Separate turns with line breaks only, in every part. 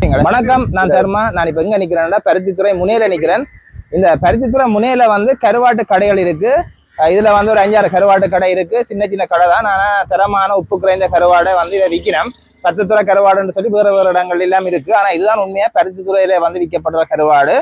வணக்கம். நான் தர்மா. நான் இப்ப எங்க நிக்கிறேன்னா பருத்தித்துறை முனையில நிக்கிறேன். இந்த பருத்தித்துறை முனையில வந்து கருவாட்டு கடைகள் இருக்கு. இதுல வந்து ஒரு அஞ்சாறு கருவாட்டு கடை இருக்கு. சின்ன சின்ன கடை தான். ஆனா தரமான உப்பு குறைந்த கருவாடை வந்து இதை விற்கிறோம் பத்துத்துறை கருவாடுன்னு சொல்லி வேற வேறு இடங்கள் எல்லாம் இருக்கு. ஆனா இதுதான் உண்மையா? பருத்தித்துறையில வந்து விற்கப்படுற கருவாடு.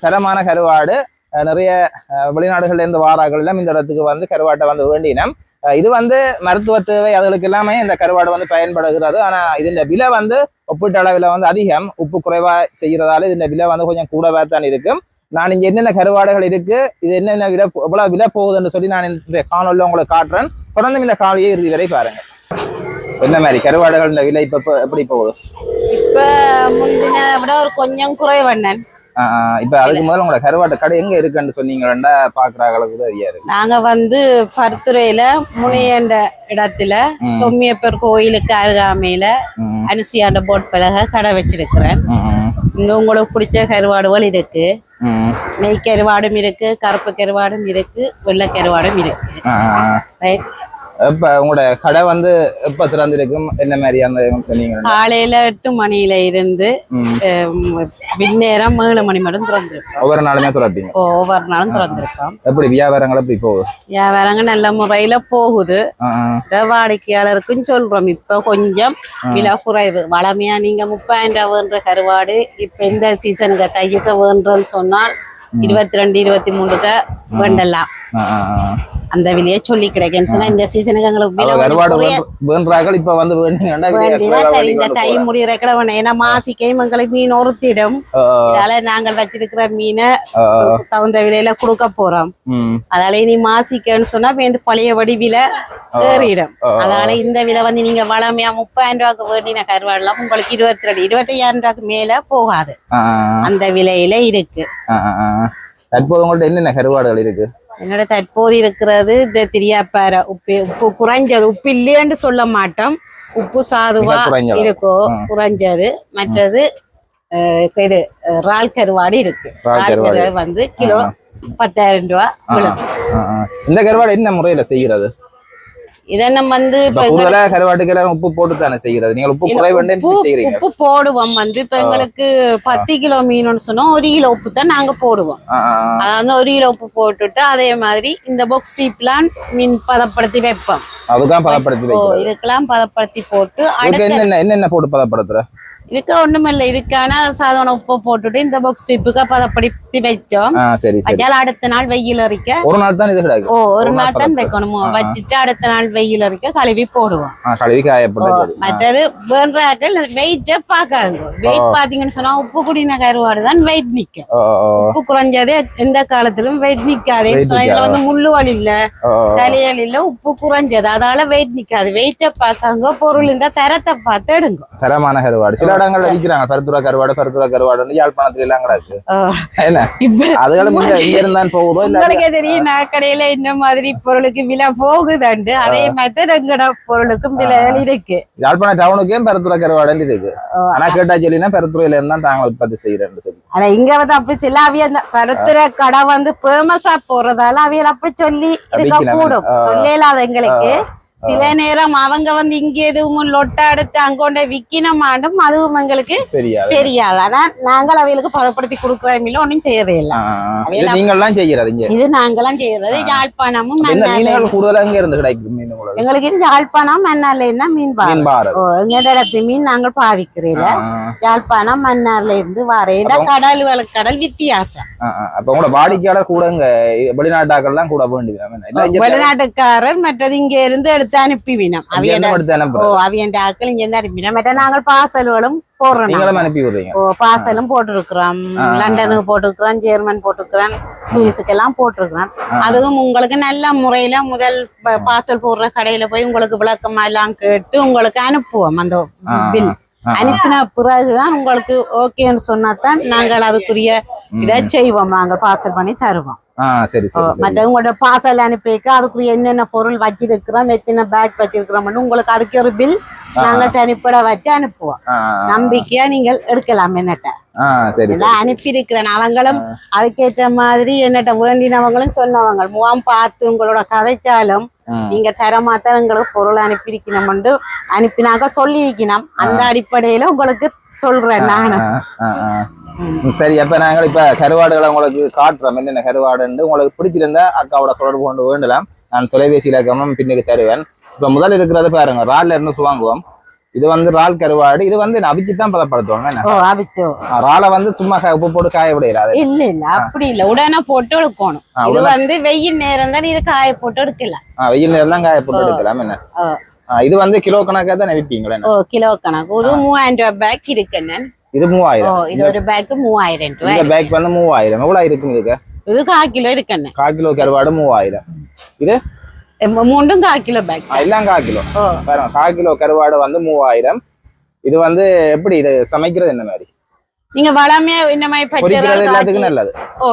தரமான கருவாடு. நிறைய அஹ் வெளிநாடுகள்ல இருந்து வாராக்கள் எல்லாம் இந்த இடத்துக்கு வந்து கருவாட்டை வந்து வேண்டினம் இது வந்து மருத்துவ தேவை அதுகளுக்கு எல்லாமே இந்த கருவாடு வந்து பயன்படுகிறது. ஆனா இதன் விலை வந்து ஒப்பீட்டு அளவில் வந்து அதிகம். உப்பு குறைவா செய்யறதால இதன் விலை வந்து கொஞ்சம் கூடவே தான் இருக்கும். நான் இங்க என்னென்ன கருவாடுகள் இருக்கு இது என்னென்ன விலை எவ்வளவு விலை போகுதுன்னு சொல்லி நான் இந்த காணொலியில் உங்களுக்கு காட்டுறேன். தொடர்ந்து இந்த காலையை இறுதி வரை பாருங்க என்ன மாதிரி கருவாடுகள் விலை இப்ப எப்படி போகுது?
இப்ப முந்தின விட ஒரு கொஞ்சம் குறைவண்ணன்
இப்ப அதுக்கு முதல்ல உங்களோட கருவாட்டு கடை எங்க இருக்குன்னு சொன்னீங்கன்னா பாக்குறாங்களுக்கு உதவியா இருக்கு.
நாங்க வந்து பருத்துறையில முனையண்ட இடத்துல. தொம்மியப்பர் கோயிலுக்கு அருகாமையில அனுசியாண்ட போட் பலக கடை வச்சிருக்கிறேன். இங்க உங்களுக்கு பிடிச்ச கருவாடுகள் இருக்கு. நெய் கருவாடும் இருக்கு கருப்பு கருவாடும் இருக்கு வெள்ளை கருவாடும் இருக்கு. ரைட்
இப்ப உங்களோட கடை வந்து எப்ப திறந்திருக்கும்? என்ன மாதிரி அந்த சொன்னீங்கன்னா
காலையில எட்டு மணியில இருந்து பின்னேரம் ஏழு மணி மட்டும் திறந்திருக்கோம்.
ஒவ்வொரு நாளுமே திறப்பீங்க?
ஒவ்வொரு நாளும் திறந்திருக்கோம்.
எப்படி வியாபாரங்கள் எப்படி போகுது?
வியாபாரங்க நல்ல முறையில போகுது. வாடிக்கையாளருக்கும் சொல்றோம் இப்ப கொஞ்சம் விலை குறைவு. வளமையா நீங்க முப்பதாயிரம் ரூபாய் வேண்ட கருவாடு இப்ப இந்த சீசனுக்கு தையக்க வேண்டும்னு சொன்னால் இருபத்தி ரெண்டு இருபத்தி மூணுக்கு வேண்டலாம். அந்த விலையை சொல்லி கிடைக்குன்னு சொன்னா இந்த சீசனுக்கு எங்களுக்கு விலை
அவ
கொஞ்சம்
கருவாடு
குறைய
வேண்டு- வேண்டுறார்கள் இப்ப வந்து
இந்த தை முடிகிற வேணும் ஏன்னா மாசிக்கையும் எங்களுக்கு மீன் ஒருத்திடும். அதனால நாங்கள் வச்சிருக்கிற மீனை தகுந்த விலையில கொடுக்க போறோம். அதனால இனி மாசிக்கன்னு சொன்னா இந்த பழையபடி விலை ஏறிடும். அதனால இந்த விலை வந்து நீங்க வளமையா முப்பதாயிரம் ரூபாய்க்கு வேண்டின கருவாடெல்லாம் உங்களுக்கு இருபத்தி ரெண்டு இருபத்தையாயிரம் ரூபாய்க்கு மேல போகாது. அந்த விலையில இருக்கு.
தற்போது உங்கள்ட்ட என்னென்ன கருவாடுகள் இருக்கு?
என்னோட தற்போது இருக்கிறது இந்த திரியாப்பாறை உப்பு உப்பு குறைஞ்சது. உப்பு இல்லைன்னு சொல்ல மாட்டோம். உப்பு சாதுவா
மிக குறைஞ்சது.
இருக்கோ
ம்.
குறைஞ்சது. மற்றது இது இறால் கருவாடு இருக்கு. வந்து கிலோ பத்தாயிரம் ரூபா.
இந்த கருவாடு என்ன முறையில செய்கிறது?
இதெல்லாம் வந்து
இப்ப
இப்ப
கூடுதலா கருவாட்டுக்கு எல்லாம் உப்பு போட்டு தானே செய்கிறது? நீங்கள் உப்பு குறைவுன்னு
உப்பு போடுவோம் வந்து. இப்ப எங்களுக்கு பத்து கிலோ மீனுன்னு சொன்னா ஒரு கிலோ உப்பு தான் நாங்க போடுவோம். அதாவது ஒரு கிலோ உப்பு போட்டுட்டு அதே மாதிரி இந்த பாக்ஸ் டீப்லாம் மீன் பதப்படுத்தி வைப்போம்.
அதுதான் பதப்படுத்தி
இதுக்கெல்லாம் பதப்படுத்தி போட்டு
என்னென்ன என்னென்ன போட்டு பதப்படுத்துற?
இதுக்கு ஒண்ணுமில்ல. இதுக்கான சாதாரண உப்பு போட்டுட்டு இந்த பாக்ஸ் டீப்புக்கு பதப்படுத்தி வச்சோம்.
சரி
வச்சால் அடுத்த நாள் வெயில் அரிக்க
ஒரு நாள் தான் இது
ஓ
கிடைக்கும்
ஒரு
ஒரு நாள்
தான். வைக்கணுமோ. வச்சுட்டு அடுத்த நாள் வெயில் அரிக்க கழுவி போடுவோம்.
கழுவி
ஓ,
காயப்பட்டது
மற்றது வேண்டாக்கள் வெயிட்ட பாக்காதுங்க வெயிட் பாத்தீங்கன்னு சொன்னா உப்பு குடின கருவாடு தான் வெயிட் நிக்கும்.
ஓ ஓ,
உப்பு குறைஞ்சது எந்த காலத்திலும் வெயிட் நிக்காது. இதுல. வந்து முள்ளு வலி இல்ல
ஓ, ஓ.
தலையல் இல்ல உப்பு குறைஞ்சது. அதால வெயிட் நிக்காது. வெயிட்ட பாக்காங்க பொருள் இந்த தரத்தை பார்த்து எடுங்க.
தரமான கருவாடு. சில இடங்கள்ல விக்கிறாங்க கருத்துரா கருவாடு கருத்துரா கருவாடு யாழ்ப்பாணத்துல எல்லாம் கிடக்கு. என்ன? அதுகளும் இங்க இருந்தான் போகுதோ
உங்களுக்கே தெரியும் நான் கடையில இந்த மாதிரி பொருளுக்கு விலை போகுதுண்டு. அதே மாதிரி எங்கட பொருளுக்கும் விலைகள் இருக்கு.
யாழ்ப்பாணம் டவுனுக்கே பெருத்துறை கருவாடுன்னு இருக்கு. ஆனா கேட்டா சொல்லினா பெருத்துறையில இருந்தா தாங்க உற்பத்தி செய்யறேன்னு சொல்லி.
ஆனா இங்க வந்து அப்படி சொல்ல அவிய அந்த பருத்துற கடை வந்து பேமஸா போறதால அவியல் அப்படி சொல்லி. கூடும்
ஆ.
சொல்லல எங்களுக்கு. சில நேரம் அவங்க வந்து இங்க எதுவும் லொட்டை எடுத்து அங்கொண்ட விக்கினமாண்டும் அதுவும் எங்களுக்கு
தெரியாது.
ஆனா நாங்கள் அவைகளுக்கு பதப்படுத்தி கொடுக்குறோம் இல்ல. ஒன்றும் செய்யறதே இல்ல
நீங்கள்லாம் செய்யறது
இது நாங்கெல்லாம் செய்யறது. யாழ்ப்பாணமும்
கூடுதலா இங்க இருந்து கிடைக்கும்
எங்களுக்கு இது யாழ்ப்பாணம் மண்ணார்ல இருந்தா மீன் பாரு எங்க இடத்து மீன் நாங்கள் பாவிக்கிறீல யாழ்ப்பாணம் மன்னார்ல இருந்து வரேன். கடல் கடல் வித்தியாசம்.
அப்ப உங்களோட வாடிக்கையாளர் கூட இங்க வெளிநாட்டாக்கள்லாம் கூட வேண்டி
வெளிநாட்டுக்காரர் மற்றது இங்க இருந்து எடுத்து அவியண்ட
அனுப்புறது.
ஓ அவியண்ட ஆக்கள் இங்க இருந்து அனுப்பினோம் மற்ற நாங்கள் பார்சல்களும் போடுறோம் ஓ பார்சலும் போட்டிருக்கிறோம். லண்டனுக்கு போட்டிருக்கிறோம் ஜெர்மன் போட்டிருக்கிறோம் சுவிஸுக்கு எல்லாம் போட்டிருக்கிறோம் அதுவும் உங்களுக்கு நல்ல முறையில முதல் பார்சல் போடுற கடையில போய் உங்களுக்கு விளக்கமா எல்லாம் கேட்டு உங்களுக்கு அனுப்புவோம் அந்த பில். அனுப்பின பிறகுதான் உங்களுக்கு ஓகேன்னு சொன்னாதான் நாங்கள் அதுக்குரிய இதை செய்வோம் நாங்கள் பார்சல் பண்ணி தருவோம்
சரி சரி சரி.
மற்ற உங்களோட பார்சல் அனுப்பிக்க அதுக்குரிய என்னென்ன பொருள் வச்சிருக்கிறோம் எத்தனை பேக் வச்சிருக்கிறோம் உங்களுக்கு அதுக்கு ஒரு பில் நாங்கள் தனிப்பட வச்சு அனுப்புவோம். நம்பிக்கையா நீங்கள் எடுக்கலாம் என்னட்ட. எல்லாம் அனுப்பியிருக்கிறேன் அவங்களும். அதுக்கேற்ற மாதிரி என்னட்ட வேண்டினவங்களும் சொன்னவங்க முகாம் பார்த்து உங்களோட கதைச்சாலும். நீங்க தரமாத்தான் எங்களுக்கு பொருள் அனுப்பியிருக்கணும் அனுப்பினாக்க சொல்லி வைக்கணும் அந்த அடிப்படையில உங்களுக்கு சொல்றேன் நானும்.
சரி அப்ப நாங்கள் இப்ப கருவாடுகளை உங்களுக்கு காட்டுறோம். என்னென்ன கருவாடுன்னு உங்களுக்கு பிடிச்சிருந்தா அக்காவோட தொடர்பு கொண்டு வேண்டலாம். நான் தொலைபேசி இலக்கமும் பின்னுக்கு தருவேன். இப்ப முதல்ல இருக்கிறது பாருங்க ரால்ல இருந்து வாங்குவோம் இது வந்து ரால் கருவாடு. இது வந்து அவிச்சு தான் பதப்படுத்துவாங்க என்ன? ராலை வந்து சும்மா உப்பு போட்டு காய விடையிடாது
இல்ல இல்ல அப்படி இல்ல. உடனே போட்டு எடுக்கணும். இது வந்து வெயில் நேரம் தான் இது காய போட்டு எடுக்கலாம்
வெயில் நேரம் காய போட்டு எடுக்கலாம் என்ன? இது வந்து கிலோ கணக்கா தான் விற்பீங்களா என்ன?
கிலோ கணக்கு. மூவாயிரம் ரூபாய் பேக் இருக்குன்னு
இது மூவாயிரம்
இது ஒரு பேக் மூவாயிரம்
இந்த பேக் வந்து மூவாயிரம் எவ்வளவு இருக்குங்க இதுக்கு
இது கால் கிலோ இருக்குன்னு
கால் கிலோ கருவாடு மூவாயிரம் இது
மூண்டும் கால் கிலோ பேக்
எல்லாம் கால் கிலோ பாருங்க கால் கிலோ கருவாடு வந்து மூவாயிரம் இது வந்து எப்படி இது சமைக்கிறது என்ன மாதிரி
நீங்க வளமே இந்த மாதிரி பச்சை
எல்லாத்துக்கும் நல்லது
ஓ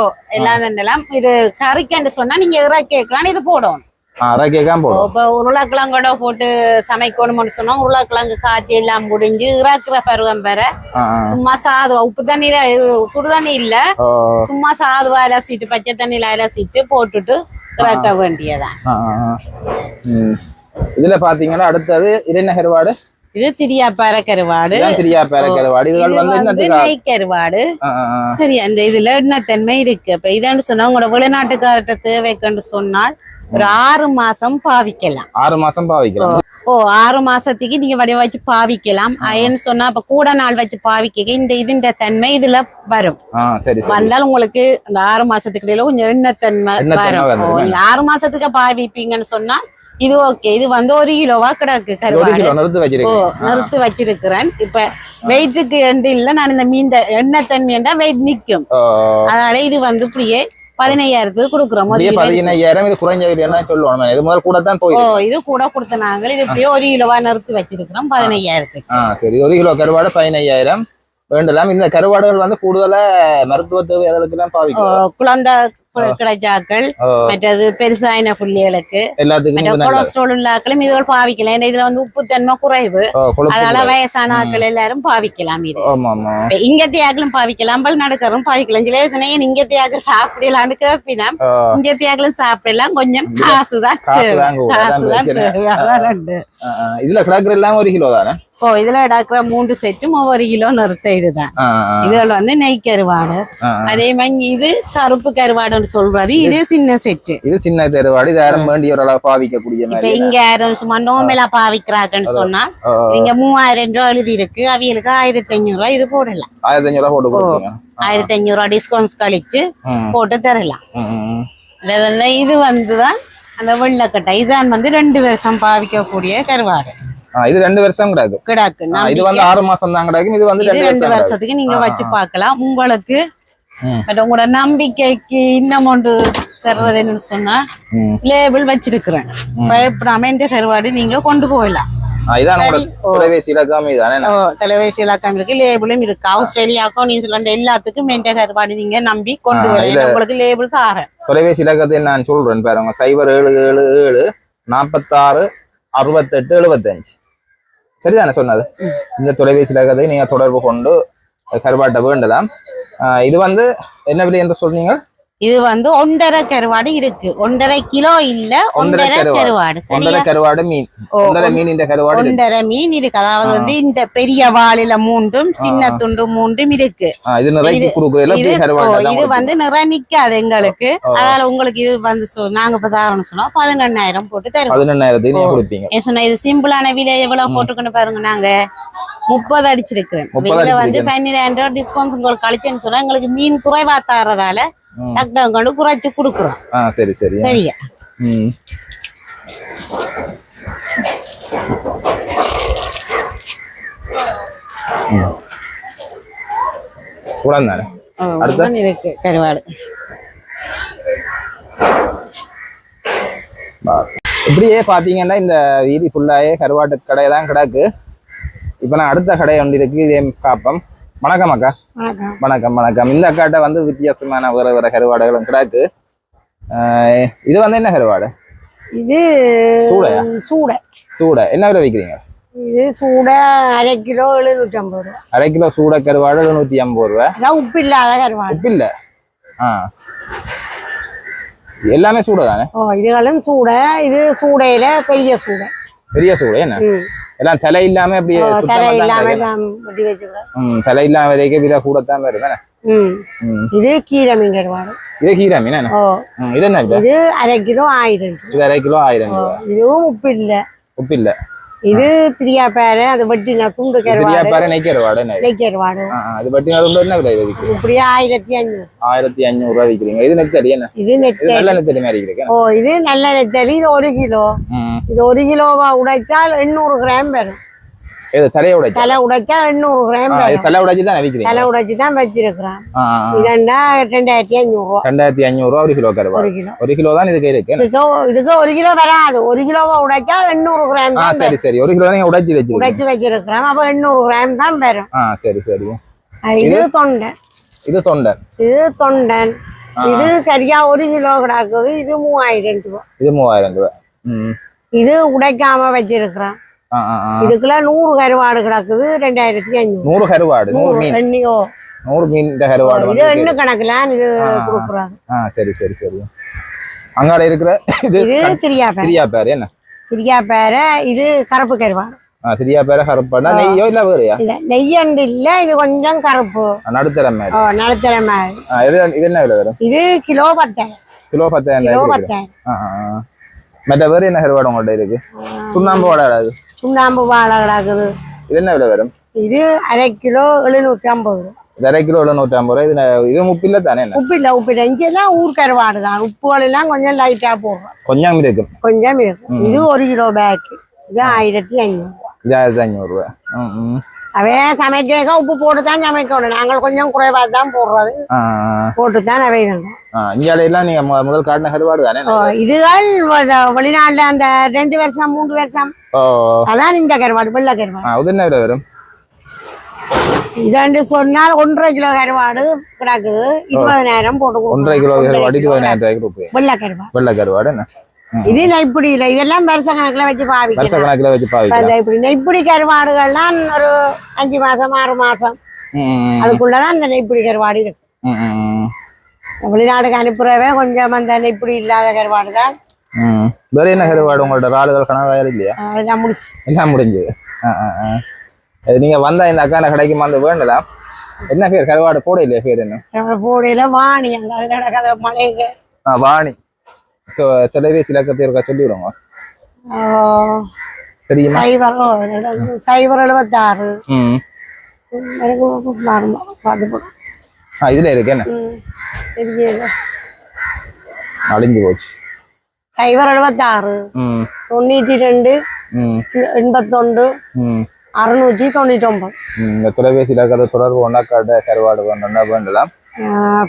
எல்லாம் இது கறிக்கண்டு சொன்னா நீங்க இறா கேட்கலாம் இது போடணும்
போடும்
இப்ப உருளைக்கிழங்கோட போட்டு சமைக்கணும்னு சொன்னா உருளைக்கிழங்கு காய்ச்சி எல்லாம் முடிஞ்சு இறக்குற பருவம்
ஆ.
சும்மா சாதுவா உப்பு தண்ணியில சுடு தண்ணி இல்ல சும்மா சாதுவா அலசிட்டு பச்சை தண்ணியில அலசிட்டு போட்டுட்டு இறக்க வேண்டியதான்.
இதுல பாத்தீங்கன்னா அடுத்தது இது என்ன கருவாடு
இது திரியாப்பாற கருவாடு.
இதுதான் தெரியா பேர கருவாடு.
இது
இதுகள் வந்து
நெய் கருவாடு. சரி அந்த இதுல எண்ணத்தன்மை இருக்கு. இப்ப இதான்னு சொன்னா உங்களோட வெளிநாட்டுக்கார்ட்ட தேவைக்குன்னு சொன்னால் ஒரு ஆறு மாசம் பாவிக்கலாம்.
ஆறு மாசம் பாவிக்கிறோம்
ஓ ஆறு மாசத்துக்கு நீங்க வடிவ வச்சு பாவிக்கலாம். அயன்னு சொன்னா இப்ப கூட நாள் வச்சு பாவிக்க இந்த இதுன்ற தன்மை இதுல வரும். வந்தாலும் உங்களுக்கு அந்த ஆறு மாசத்துக்கு இடையில கொஞ்சம் எண்ணத்தன்மை
எண்ணத்தன்மை
வரும். நீங்க ஆறு மாசத்துக்கு பாவிப்பீங்கன்னு சொன்னா இது ஓகே இது வந்து ஒரு கிலோவா கிடக்கு கருவாடு.
நிறுத்து
வச்சிருக்கிறேன். இப்ப வெயிட்டுக்கு எண்டு இல்ல நான் இந்த மீன் எண்ணெய் தன்மையா வெயிட் நிக்கும். அதனால இது வந்து இப்படியே பதினையாயிரத்துக்கு கொடுக்குறோம்.
பதினையாயிரம் இது குறைஞ்ச விலை என்ன சொல்லுவோம் இது முதல்ல கூட தான்
ஓ இது கூட கொடுத்த நாங்கள் இது இப்படியே ஒரு கிலோவா நிறுத்தி வச்சிருக்கிறோம் பதினையாயிரத்துக்கு.
ஆ சரி. ஒரு கிலோ கருவாடு பதினையாயிரம். வேண்டலாம். இந்த கருவாடுகள் வந்து கூடுதலா மருத்துவ தேவை பாவிக்கும்
குழந்தை அதனால
இல்லை.
வயசான ஆட்கள் எல்லாரும் பாவிக்கலாம் இது.
ஆமா ஆமா
இப்ப இங்கத்தியாக்களும் பாவிக்கலாம் பல் நடக்கரும் பாவிக்கலாம். சில யோசனையே இங்கத்தியாக்கள் சாப்பிடலான்னு கேப்பினா
ஓ,
இங்கத்தியாக்களும் சாப்பிடலாம். கொஞ்சம் காசுதான்
காசு
தேவை.
தான் கூட, அதான்
காசுதான்
பிரச்சனை.
தேவை. அதான் ரெண்டு.
ஆ, ஆ. இதுல கிடக்குற எல்லாம் ஒரு கிலோ தானே?
ஓ இதுல எடுக்கிற மூன்று செட்டும் ஒவ்வொரு கிலோ நிறுத்த இதுதான். இதுகள் வந்து நெய் கருவாடு. அதே மாதிரி இது கருப்பு கருவாடுன்னு சொல்றது. இது சின்ன செட்டு.
இது சின்ன கருவாடு. இது யாரும் வேண்டிய ஒரு அளவு பாவிக்கக்கூடிய
இப்ப
மாதிரி
இங்க யாரும் சும்மா நோம்பலா பாவிக்கிறாங்கன்னு சொன்னா. இங்க மூவாயிரம் ரூபாய் எழுதி இருக்கு அவியலுக்கு ஆயிரத்தி ஐநூறு ரூபாய் இது போடலாம்.
ஆயிரத்தி அஞ்சூறு ரூபா போட்டு
ஆயிரத்தி ஐநூறு ரூபாய் டிஸ்கவுண்ட்ஸ் கழிச்சு. போட்டு தரலாம். இது வந்து இது வந்துதான் அந்த வெள்ளக்கட்டை. இதான் வந்து ரெண்டு வருஷம் பாவிக்கக்கூடிய கருவாடு.
இது ரெண்டு வருஷம் கிடக்கு.
கிடாக்கு.
இது. வந்து ஆறு மாசம் தான் கிடக்கும் இது வந்து ரெண்டு.
வருஷத்துக்கு நீங்க வச்சு பார்க்கலாம். உங்களுக்கு உங்களோட நம்பிக்கைக்கு இன்னும் ஒன்று தர்றது என்னன்னு சொன்னா. லேபிள் வச்சிருக்கிறேன். பயப்படாம இந்த கருவாடு நீங்க கொண்டு போயிடலாம்.
தொலைபேசி இலக்காம
இருக்கு. லேபிளும் இருக்கு. ஆஸ்திரேலியாக்கும் நியூசிலாந்து எல்லாத்துக்கும் மென்ட கருவாடு நீங்க நம்பி கொண்டு
இல்ல.
உங்களுக்கு லேபிள் தாரேன்.
தொலைபேசி இலக்கத்தை நான் சொல்றேன் பாருங்க. சைபர் ஏழு ஏழு ஏழு நாற்பத்தாறு அறுபத்தெட்டு எழுபத்தஞ்சு. சரிதானே சொன்னது? இந்த தொலைபேசி இலக்கத்தை நீங்கள் தொடர்பு கொண்டு கருவாட்ட வேண்டலாம் இது வந்து என்ன விலை என்று சொன்னீங்க?
இது வந்து ஒன்றரை கருவாடு இருக்கு. ஒன்றரை கிலோ இல்ல
ஒன்றரை கருவாடு. ஒன்றரை கருவாடு மீன். ஒன்றரை மீன் இந்த கருவாடு இருக்கு.
ஒன்றரை மீன் இருக்கு. அதாவது வந்து இந்த பெரிய வாளில மூன்றும் சின்ன துண்டு மூன்றும் இருக்கு.
இது நிறைய
இது- வந்து நிற நிக்காது எங்களுக்கு. அதனால உங்களுக்கு இது வந்து நாங்க இப்ப தாரணும் சொன்னா பதினெண்ணாயிரம் போட்டு தருவோம்.
பதினெண்ணாயிரத்துக்கு
சொன்னா இது சிம்பிளான விலை எவ்வளவு போட்டுக்கணும் பாருங்க நாங்க. முப்பது அடிச்சிருக்கிறேன்
முப்பது
இதுல வந்து
அடிச்சிருக்கேன்.
பன்னிரெண்டு ரூபா டிஸ்கவுண்ட்ஸ் உங்களுக்கு கழிச்சுன்னு சொன்னா எங்களுக்கு மீன் குறைவா தாரதால. டாக்டர் கொண்டு குறைச்சு கொடுக்குறோம்.
ஆ சரி சரி.
சரியா?
ம்?
உடன் இருக்கு கருவாடு.
இப்படியே பாத்தீங்கன்னா இந்த வீதி ஃபுல்லாயே கருவாட்டு கடை தான் கிடக்கு. இப்போ நான் அடுத்த கடை ஒன்று இருக்கு இதே காப்பம். வணக்கம் அக்கா.
வணக்கம்.
வணக்கம் இந்த அக்காட்ட வந்து வித்தியாசமான வேற வேற கருவாடுகளும் கிடக்கு. இது வந்து என்ன கருவாடு?
இது
சூடையா?
சூடை.
சூடை. என்ன விலை விற்கிறீங்க
இது சூடை அரை கிலோ எழுநூற்றி ஐம்பது ரூபா.
அரை கிலோ சூடை கருவாடு எழுநூற்றி ஐம்பது ரூபா.
அதான் உப்பு இல்லாத கருவாடு.
உப்பு இல்லை ஆ. எல்லாமே சூடை தானே
ஓ இதுகளும் சூடை. இது சூடையில பெரிய சூடை.
பெரிய சூடை என்ன? எல்லாம் தலை இல்லாம சுத்தமா தான்
இல்லாம முடி வச்சுக்கிறேன்.
ம், தலை இல்லாம வரைக்கும் விலை கூடத்தான் வருது என்ன?
ம்.
ம்.
இது கீரை மீன் கருவாடு
இது மீன் இது என்ன?
இது? அரை கிலோ ஆயிரம்.
இது அரை கிலோ ஆயிரம்
இதுவும் உப்பு இல்லை.
உப்பு இல்ல.
இது திரியா பேரு அது வட்டினா துண்டு கருவாடு
பாரு நெய்க்கிற வாடை என்ன இது?
நெய். கருவாடு
ஆ, ஆ, அது பட்டி அது என்ன விலை விற்கிறீங்க
இப்படியே ஆயிரத்தி அஞ்சூறு
ஆயிரத்தி அஞ்சூறு ரூபா விற்கிறீங்க இது நெத்தடி என்ன?
இது நெத்தலி
நல்ல நெத்தடி மாதிரி இருக்கு.
ஓ இது நல்ல நெத்தலி இது ஒரு கிலோ. இது ஒரு கிலோவா உடைச்சால் எண்ணூறு கிராம் வரும்.
இது தலையை உடைச்சு?
தலை உடைச்சா எண்ணூறு கிராம்
தலை உடைச்சு தான் விற்கிறீங்க
தலை உடைச்சு தான்
ஆ.
இதண்டா ரெண்டாயிரத்தி அஞ்சூறு ரூபா
ரெண்டாயிரத்தி அஞ்சூறு ரூபா ஒரு கிலோ கருவா
ஒரு கிலோ.
ஒரு கிலோ தான் இதுக்கு இருக்கு
இதுக்கு இதுக்கு ஒரு கிலோ வராது. ஒரு கிலோவா உடைச்சா எண்ணூறு கிராம் தான்
சரி சரி. ஒரு கிலோ நீங்க உடைச்சு வச்சிருக்கீங்க.
உடைச்சு வச்சிருக்கிறோம். அப்போ எண்ணூறு கிராம் தான் வரும்.
ஆ சரி சரி.
இது தொண்டை
இது தொண்டை
இது தொண்டன். இது சரியா ஒரு கிலோ கிடக்குது. இது மூவாயிரம் ரூபா
இது மூவாயிரம் ரூபாய். ம்.
இது உடைக்காம வச்சிருக்கிறோம். இதுக்குள்ள நூறு கருவாடு கிடக்குது ரெண்டாயிரத்தி அஞ்சூறு
நூறு கருவாடு நூறு மீன் நூறு மீன் கருவாடு
இது எண்ணு கணக்குல இது கொடுக்குறாங்க
ஆ சரி சரி சரி அங்காட இருக்கிற இது
இது திரியா பேர்
திரியா பேர் என்ன
திரியா பேர இது கருப்பு கருவாடு
ஆ திரியா பேர கருப்பாடா நெய்யோ இல்ல வேறையா
இல்ல நெய்யண்டு இல்ல இது கொஞ்சம் கருப்பு
நடுத்தர மாதிரி
ஓ நடுத்தர மாதிரி
இது இது என்ன விலை வரும்
இது கிலோ பத்தாயிரம்
கிலோ பத்தாயிரம்
கிலோ. பத்தாயிரம்.
மற்ற வேறு என்ன கருவாடு உங்கள்ட்ட இருக்கு சுண்ணாம்பு வாடாது
சுண்ணாம்பு வாழை கிடக்குது
இது என்ன விலை வரும்?
இது அரை கிலோ எழுநூற்றி ஐம்பது ரூபா.
அரை கிலோ எழுநூற்றி ஐம்பது ரூபாய் இது இது முப்பில்ல தானே என்ன?
உப்பு இல்லை உப்பு இல்லை இங்கெல்லாம் ஊர் கருவாடு தான். உப்புகள் எல்லாம் கொஞ்சம் லைட்டா போடுறோம்.
கொஞ்சம் இருக்கு.
கொஞ்சம் இருக்கும் இது ஒரு கிலோ பேக் இது ஆயிரத்தி ஐநூறு
இது ஆயிரத்தி ரூபாய் ம் ம்.
அவன் சமைக்க உப்பு போட்டு தான் சமைக்கணும். நாங்கள் கொஞ்சம் குறைவா தான் போடுறது. போட்டு தான் அவைதணும்
ஆ இந்தியாவில எல்லாம் நீங்க முதல் காட்டின கருவாடு தானே
இதுகள் வெளிநாட்டுல அந்த ரெண்டு வருஷம் மூன்று வருஷம் வெள்ளை கருவாடு.
ஆ இது என்ன விலை வரும்?
இதாண்டு சொன்னால் ஒன்றரை கிலோ கருவாடு கிடக்குது. இருபதனாயிரம் போட்டு.
ஒன்றரை கிலோ கருவாடு
கிலோ
இருபதாயிரம் ரூபாய்க்கு கொடுப்பீங்க.
வெள்ளை கருவாடு.
வெள்ளை கருவாடு என்ன.
இது நெய்ப்பிடி இல்லை. இதெல்லாம் வருஷ கணக்குல வச்சு
வருஷ
பாவிக்கணும்
கணக்கில் வச்சு
அந்த இப்படி நெய்ப்பிடி கருவாடுகள்லாம் ஒரு அஞ்சு மாசம் ஆறு மாசம். அதுக்குள்ளதான் இந்த நெய்ப்பிடி கருவாடு இருக்கு. வெளிநாடுக்கு அனுப்புறவே கொஞ்சம் அந்த நெய்ப்பிடி இல்லாத கருவாடு தான்.
வேற என்ன கருவாடு உங்கள்ட்ட? ராடுகள் கனவாயிரம் இல்லையா?
அஹ், அதெல்லாம் முடிச்சு
எல்லாம் முடிஞ்சது நீங்க வந்தா இந்த அக்கான கடைக்கு வந்து வேண்டலாம் என்ன பேர்? கருவாடு போட இல்லையா? பேர் என்ன?
போடையில வாணி. அங்க மலைங்க
ஆ வாணி. தொலைபேசி இலக்கத்தை இருக்கா சொல்லி விடுங்க.
ஆஹ்,
தெரியுமா?
சைபர் சைபர் எழுபத்தாறு.
இதுல இருக்கு என்ன. அழிஞ்சு போச்சு.
சைபர் எழுபத்தாறு
ம்
தொண்ணூற்றி ரெண்டு எண்பத்தொண்டு
ம்
அறுநூற்றி தொண்ணூற்றி ஒன்பது
இந்த தொலைபேசி இலக்கத்தை தொடர்பு ஒன்றா கடை கருவாடு வேணும்னா வேண்டலாம்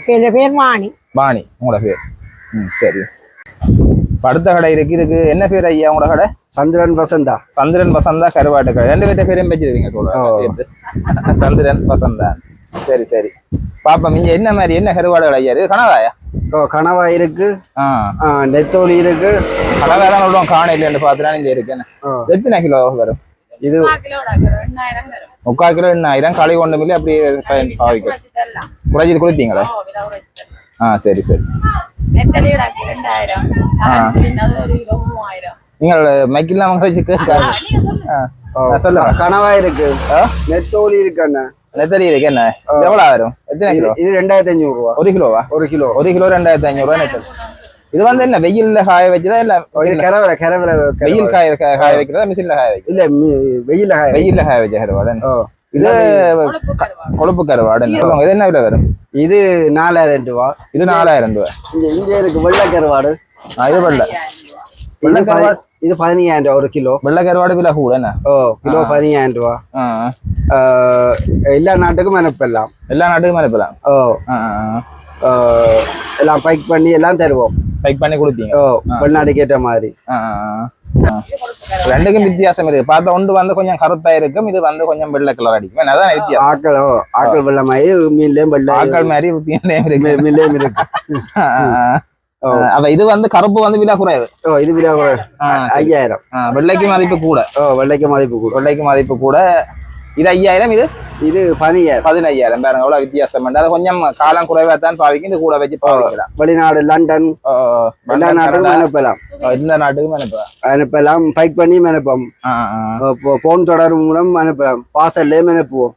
பேர் பேர் வாணி
வாணி உங்களோட பேர் ம் சரி அடுத்த கடை இருக்கு இதுக்கு என்ன பேர் ஐயா உங்களோட கடை
சந்திரன் வசந்தா
சந்திரன் வசந்தா கருவாட்டு கடை ரெண்டு பேர்ட்ட பேரையும் வச்சிருக்கீங்க சொல்றேன் சந்திரன் வசந்தா சரி சரி பாப்பா இங்க என்ன மாதிரி என்ன கருவாடுகள் ஐயா இது கனவாயா
கனவா இருக்கு.
ஆ.
ஆ, நெத்தோலி இருக்கு.
கனவா தான் விடுவோம் காண இல்லைன்னு பார்த்துனா இங்க இருக்கு. என்ன?
ஓ,
எத்தனை கிலோ வரும்?
இது
முக்கால் கிலோ எண்ணாயிரம் களி கொண்டு மில்லி அப்படியே பயன் பாவிக்கும். குறைஞ்சி குளிப்பீங்களா ஆ சரி சரி. நீங்கள் மைக்கில்
ஓ,
சொல்லுங்க.
கனவா இருக்கு.
ஆ?
நெத்தோலி இருக்கு அண்ணா.
நெத்தலி இருக்கு என்ன எவ்வளவு வரும் எத்தனை
இது
கிலோ
இது ரெண்டாயிரத்தி அஞ்சூறு ரூபா
ஒரு கிலோவா
ஒரு கிலோ
ஒரு கிலோ ரெண்டாயிரத்தி ஐநூறு ரூபாய் நெத்தல் இது வந்து என்ன வெயில்ல காய வச்சுதா இல்ல
கரவல கரவல
வெயில் காய காய வைக்கிறதா மிஷின்ல காய வைக்கிறதா
இல்ல மீ- வெயில்ல காய
வெயில்ல காய வச்ச கருவாடு
ஓ
இது கொழுப்பு கருவாடு சொல்லுவாங்க இது என்ன விலை வரும்
இது நாலாயிரம் ரூபா
இது நாலாயிரம் ரூபாய்
இங்க இங்க இருக்கு வெள்ளை கருவாடு
இது வெள்ளை வெள்ளை கருவாடு
இது பதினஞ்சாயிரம் ரூபா ஒரு கிலோ
வெள்ளை கருவாடு விலை கூட என்ன
ஓ கிலோ பதினஞ்சாயிரம் ரூபா
ஆ,
ஆ, எல்லா நாட்டுக்கும் அனுப்பலாம்
எல்லா நாட்டுக்கும் அனுப்பலாம்
ஓ
ஆ, ஆ, ஆ.
ஆ, எல்லாம் பைக் பண்ணி எல்லாம் தருவோம்
பேக் பண்ணி கொடுப்பீங்க
ஓ வெளிநாட்டுக்கு ஏற்ற மாதிரி.
ரெண்டுக்கும் வித்தியாசம் இருக்கு பார்த்தா ஒன்று வந்து கொஞ்சம் கருப்பா இருக்கும் இது வந்து கொஞ்சம் வெள்ளை கலர் அடிக்கும் அதான் வித்தியாசம்
ஆக்கள் ஆக்கள் வெள்ளை மாதிரி மீன்லயும் வெள்ளை
ஆக்கள் மாதிரி பின்னே இருக்கு
மீன்லயும் இருக்கு.
அப்ப இது வந்து கருப்பு வந்து விலை குறைவு
ஓ இது விலை
சரி.
ஐயாயிரம்.
வெள்ளைக்கு மதிப்பு கூட.
ஓ வெள்ளைக்கு மதிப்பு கூட.
வெள்ளைக்கு மதிப்பு கூட. இது ஐயாயிரம் இது?
இது பனியர்
பதினையாயிரம் பாருங்க எவ்வளவு வித்தியாசம். அது கொஞ்சம் காலம் குறைவா தான் பாவிக்கும். இது கூட வச்சு பாவிக்கலாம்.
வெளிநாடு லண்டன். எல்லா நாட்டுக்கும் அனுப்பலாம்.
இந்த நாட்டுக்கும் அனுப்பலாம்.
அனுப்பலாம். பைக் பண்ணியும்
ஆ,
போன் தொடர்பு மூலம் அனுப்பலாம். பார்சல்லையும் அனுப்புவோம்.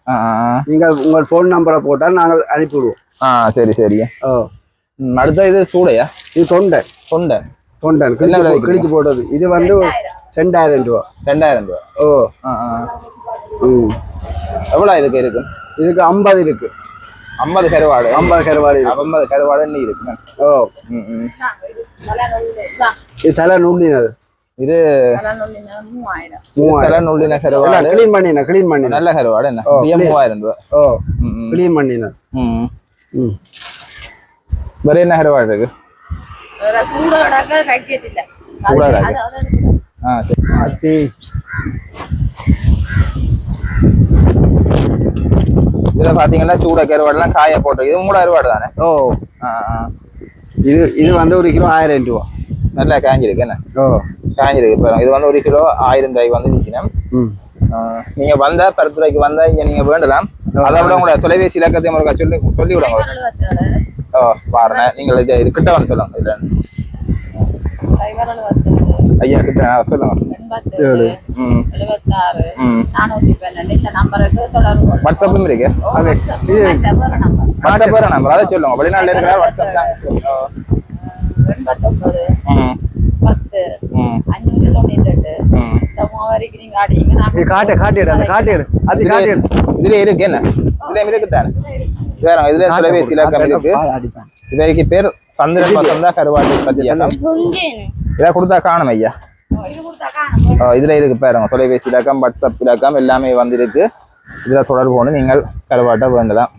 நீங்கள் உங்கள் ஃபோன் நம்பரை போட்டால் நாங்கள் அனுப்பிவிடுவோம்.
ஆ சரி சரி.
ஓ.
அடுத்த இது சூடையா?
இது தொண்டை.
தொண்டை.
தொண்டன்
என்ன
கிழிச்சு கிழிச்சு போட்டது இது வந்து ரெண்டாயிரம் ரூபா.
ரெண்டாயிரம் ரூபா.
ஓ. ம்.
எவ்வளவு இதுக்கு இருக்கு?
இதுக்கு ஐம்பது இருக்கு.
ஐம்பது கருவாடு.
ஐம்பது கருவாடு
ஐம்பது கருவாடு நீ இருக்கு.
ஓ.
ம், ம்.
இது தலை நுள்ளினது.
இது
மூவாயிரம்.
எல்லாம்
கருவாடு.
கிளீன் பண்ணின கிளீன் பண்ணின.
நல்ல கருவாடு என்ன? மூவாயிரம் ரூபா?
ஓ. கிளீன் பண்ணின.
ம்.
ம்.
இருக்கு ஆ சரி.
அத்தி.
இதுல பாத்தீங்கன்னா சூட கருவாடுலாம் காய போட்டு இது மூட கருவாடு தானே?
ஓ. இது இது வந்து ஒரு கிலோ ஆயிரம் ரூபா.
நல்லா காஞ்சிருக்கு என்ன?
ஓ.
காஞ்சிருக்கு இப்போ இது வந்து ஒரு கிலோ ஆயிரம் ரூபாய்க்கு வந்து நிற்கணும்
ம்.
நீங்க வந்த பருத்துறைக்கு வந்தா இங்க நீங்க வேண்டலாம். அதை விட உங்களோட தொலைபேசி இலக்கத்தை சொல்லி சொல்லி விடுங்க. பாருங்க. நீங்கள் இது இது கிட்ட வந்து சொல்லுங்க. இதுல. ஐயா கிட்ட நான் சொல்லுங்க. வாட்ஸ்அப்பும் இருக்கு.
இது
வாட்ஸ்அப் வேற நம்பர் அதை சொல்லுங்க. வெளிநாட்டுல இருக்கிற வாட்ஸ்அப் தான்.
எண்பத்தொன்பது
ம்.
பத்து
ம்.
அஞ்சூற்றி தொண்ணூற்றி ரெண்டு
ம்.
இந்த மூவரைக்கு நீங்க அடிங்க. நாங்க
இது காட்டு காட்டிடு அந்த காட்டிடு அது
இதுல
காட்டிடு
இதுல இருக்கு. என்ன? இதுல இருக்கு தானே? வேற இதுல தொலைபேசி இலக்கம் இருக்கு
அடிப்பான்.
இதுவரைக்கு பேர் சந்திரன் வசந்தா கருவாட்டு பத்தி இதை கொடுத்தா காணும் ஐயா. இதுல இருக்கு பாருங்க தொலைபேசி இலக்கம் வாட்ஸ்அப் இலக்கம் எல்லாமே வந்திருக்கு. இதுல தொடர்பு கொண்டு நீங்கள் கருவாட்டை வேண்டலாம்.